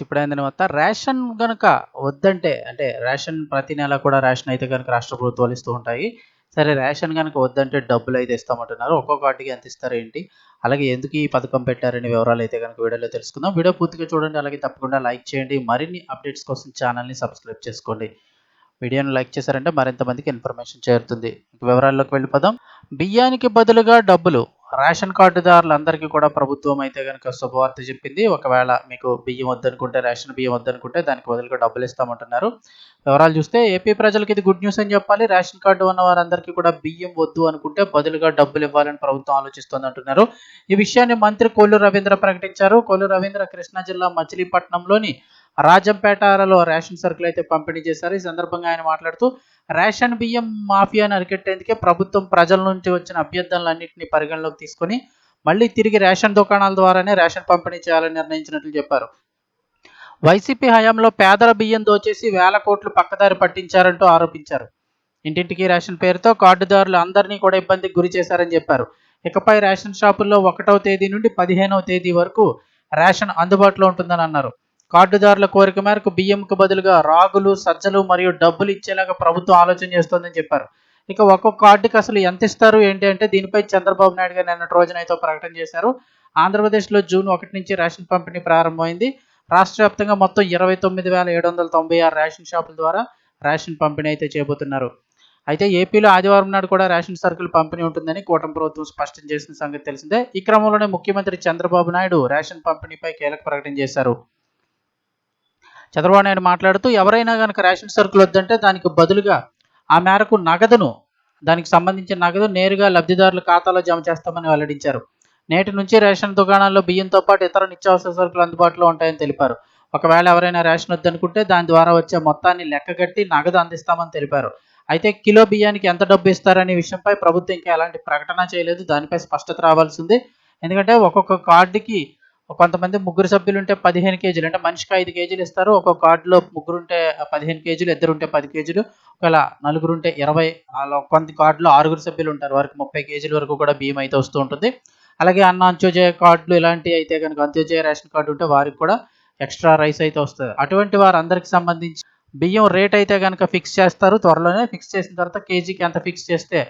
ఇప్పుడైన తర్వాత రేషన్ కనుక వద్దంటే అంటే రేషన్ ప్రతి నెల కూడా రేషన్ అయితే కనుక రాష్ట్ర ప్రభుత్వాలు ఇస్తూ ఉంటాయి. సరే రేషన్ కనుక వద్దంటే డబ్బులు అయితే ఇస్తామంటున్నారు. ఒక్కొక్క వాటికి ఎంత ఇస్తారు ఏంటి? అలాగే ఎందుకు ఈ పథకం పెట్టారనే వివరాలు అయితే కనుక వీడియోలో తెలుసుకుందాం. వీడియో పూర్తిగా చూడండి అలాగే తప్పకుండా లైక్ చేయండి. మరిన్ని అప్డేట్స్ కోసం ఛానల్ని సబ్స్క్రైబ్ చేసుకోండి. వీడియోని లైక్ చేశారంటే మరింత మందికి ఇన్ఫర్మేషన్ చేరుతుంది. వివరాల్లోకి వెళ్ళిపోదాం. బియ్యానికి బదులుగా డబ్బులు రేషన్ కార్డుదారులందరికీ కూడా ప్రభుత్వం అయితే కనుక శుభవార్త చెప్పింది. ఒకవేళ మీకు బియ్యం వద్దనుకుంటే రేషన్ బియ్యం వద్దనుకుంటే దానికి బదులుగా డబ్బులు ఇస్తామంటున్నారు. వివరాలు చూస్తే ఏపీ ప్రజలకు ఇది గుడ్ న్యూస్ అని చెప్పాలి. రేషన్ కార్డు ఉన్న వారందరికీ కూడా బియ్యం వద్దు అనుకుంటే బదులుగా డబ్బులు ఇవ్వాలని ప్రభుత్వం ఆలోచిస్తోంది అంటున్నారు. ఈ విషయాన్ని మంత్రి కోల్లు రవీంద్ర ప్రకటించారు. కోల్లు రవీంద్ర కృష్ణా జిల్లా మచిలీపట్నంలోని రాజంపేటలో రేషన్ సరుకులు అయితే పంపిణీ చేశారు. ఈ సందర్భంగా ఆయన మాట్లాడుతూ రేషన్ బియ్యం మాఫియాను అరికట్టేందుకే ప్రభుత్వం ప్రజల నుంచి వచ్చిన అభ్యర్థనలన్నింటినీ పరిగణలోకి తీసుకొని మళ్ళీ తిరిగి రేషన్ దుకాణాల ద్వారానే రేషన్ పంపిణీ చేయాలని నిర్ణయించినట్లు చెప్పారు. వైసీపీ హయాంలో పేదల బియ్యం దోచేసి వేల కోట్లు పక్కదారి పట్టించారంటూ ఆరోపించారు. ఇంటింటికి రేషన్ పేరుతో కార్డుదారులు అందరినీ కూడా ఇబ్బందికి గురి చేశారని చెప్పారు. ఇకపై రేషన్ షాపుల్లో ఒకటవ తేదీ నుండి పదిహేనవ తేదీ వరకు రేషన్ అందుబాటులో ఉంటుందని అన్నారు. కార్డుదారుల కోరిక మేరకు బియ్యంకు బదులుగా రాగులు సజ్జలు మరియు డబ్బులు ఇచ్చేలాగా ప్రభుత్వం ఆలోచన చేస్తోందని చెప్పారు. ఇక ఒక్కొక్క కార్డుకి అసలు ఎంత ఇస్తారు ఏంటి అంటే దీనిపై చంద్రబాబు నాయుడు గారు నిన్నటి రోజున అయితే ప్రకటన చేశారు. ఆంధ్రప్రదేశ్లో జూన్ ఒకటి నుంచి రేషన్ పంపిణీ ప్రారంభమైంది. రాష్ట్ర వ్యాప్తంగా మొత్తం ఇరవై తొమ్మిది వేల ఏడు వందల తొంభై ఆరు రేషన్ షాపుల ద్వారా రేషన్ పంపిణీ అయితే చేయబోతున్నారు. అయితే ఏపీలో ఆదివారం నాడు కూడా రేషన్ సరుకులు పంపిణీ ఉంటుందని కూటమి ప్రభుత్వం స్పష్టం చేసిన సంగతి తెలిసిందే. ఈ క్రమంలోనే ముఖ్యమంత్రి చంద్రబాబు నాయుడు రేషన్ పంపిణీపై కీలక ప్రకటన చేశారు. చంద్రబాబు నాయుడు మాట్లాడుతూ ఎవరైనా కనుక రేషన్ సరుకులు వద్దంటే దానికి బదులుగా ఆ మేరకు నగదును దానికి సంబంధించిన నగదు నేరుగా లబ్ధిదారుల ఖాతాలో జమ చేస్తామని వెల్లడించారు. నేటి నుంచి రేషన్ దుకాణాల్లో బియ్యంతో పాటు ఇతర నిత్యావసర సరుకులు అందుబాటులో ఉంటాయని తెలిపారు. ఒకవేళ ఎవరైనా రేషన్ వద్దనుకుంటే దాని ద్వారా వచ్చే మొత్తాన్ని లెక్కగట్టి నగదు అందిస్తామని తెలిపారు. అయితే కిలో బియ్యానికి ఎంత డబ్బు ఇస్తారనే విషయంపై ప్రభుత్వం ఇంకా ఎలాంటి ప్రకటన చేయలేదు. దానిపై స్పష్టత రావాల్సింది. ఎందుకంటే ఒక్కొక్క కార్డుకి కొంతమంది ముగ్గురు సభ్యులు ఉంటే పదిహేను కేజీలు అంటే మనిషికి ఐదు కేజీలు ఇస్తారు. ఒక్కొక్క కార్డులో ముగ్గురు ఉంటే పదిహేను కేజీలు ఇద్దరు ఉంటే పది కేజీలు. ఒకవేళ నలుగురు ఉంటే ఇరవై అలా కొంత కార్డులో ఆరుగురు సభ్యులు ఉంటారు వారికి ముప్పై కేజీల వరకు కూడా బియ్యం అయితే వస్తూ ఉంటుంది. అలాగే అన్న అంత్యోదయ కార్డులు ఇలాంటివి అయితే కనుక అంత్యోదయ రేషన్ కార్డు ఉంటే వారికి కూడా ఎక్స్ట్రా రైస్ అయితే వస్తుంది. అటువంటి వారందరికి సంబంధించి బియ్యం రేట్ అయితే కనుక ఫిక్స్ చేస్తారు. త్వరలోనే ఫిక్స్ చేసిన తర్వాత కేజీకి ఎంత ఫిక్స్ చేస్తే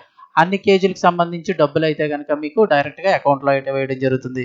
అన్ని కేజీలకు సంబంధించి డబ్బులు అయితే కనుక మీకు డైరెక్ట్గా అకౌంట్లో అయితే వేయడం జరుగుతుంది.